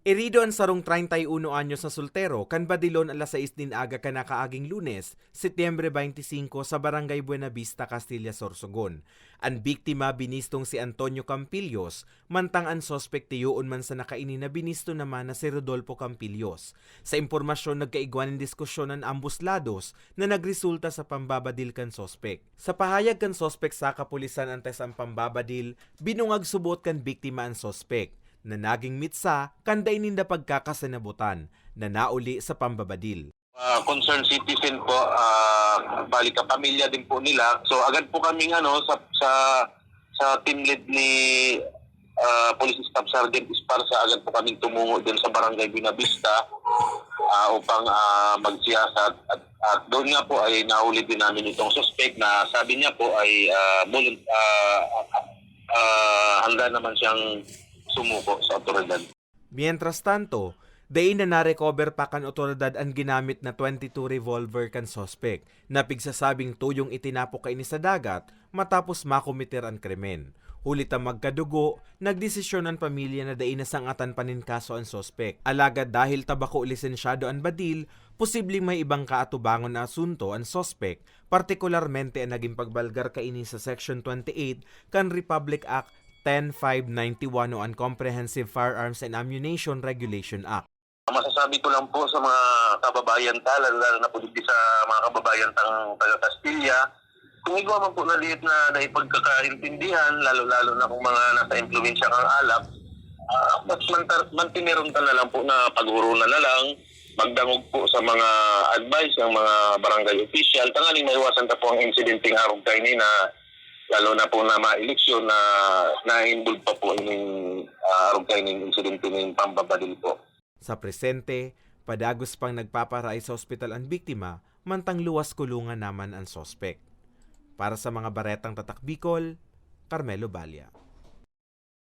Irido ang sarong 31 anyos na soltero kan Badilon alas 6 din aga kanakaaging lunes, Setyembre 25 sa Barangay Buena Vista, Castilla, Sorsogon. Ang biktima binistong si Antonio Campillos, mantang ang sospek tiyoon man sa nakaini na binisto naman na si Rodolfo Campillos. Sa impormasyon nagkaigwan ng diskusyon ng ambos lados na nagresulta sa pambabadil kan sospek. Sa pahayag kan sospek sa kapulisan antes ang pambabadil, binungag subot kan biktima ang sospek na naging mitsa kanday ninda pagkakasanabutan na nauli sa pambabadil. Ah, concerned citizen po, uh, bali pamilya din po nila. So agad po kaming ano sa sa sa team lead ni ah, Police Staff Sergeant Esparza, agad po kaming tumungo din sa Barangay Binavista ah, upang ah, magsiyasat at, at doon nga po ay nahuli din namin itong suspect na sabi niya po ay uh, ah, ah, handa naman siyang sumuko sa otoridad. Mientras tanto, dain na narecover pa kan otoridad ang ginamit na 22 revolver kan sospek na pigsasabing tuyong itinapo kay ni sa dagat matapos makomiter ang krimen. Hulit ang magkadugo, nagdesisyon ang pamilya na dain na sangatan panin kaso ang sospek. Alagad dahil tabako lisensyado ang badil, posibleng may ibang kaatubangon na asunto ang sospek, partikularmente ang naging pagbalgar kaini sa Section 28 kan Republic Act 10591 o Uncomprehensive Firearms and Ammunition Regulation Act. Masasabi ko lang po sa mga kababayan ta, lalo, na po dito sa mga kababayan tang taga Castilla, kung igawa man po na liit na naipagkakaintindihan, lalo-lalo na kung mga nasa impluensya kang alap, ah, mas mantar, mantineron ka na lang po na paghuro na lang, magdangog po sa mga advice ng mga barangay official, tangaling maiwasan ta po ang insidenteng harong kayo na lalo na po na ma-eleksyon na na-involve pa po yung uh, harong kayo ng insidente ng pambabadil po. Sa presente, padagos pang nagpaparay sa ospital ang biktima, mantang luwas kulungan naman ang sospek. Para sa mga baretang tatak Bicol, Carmelo Balya.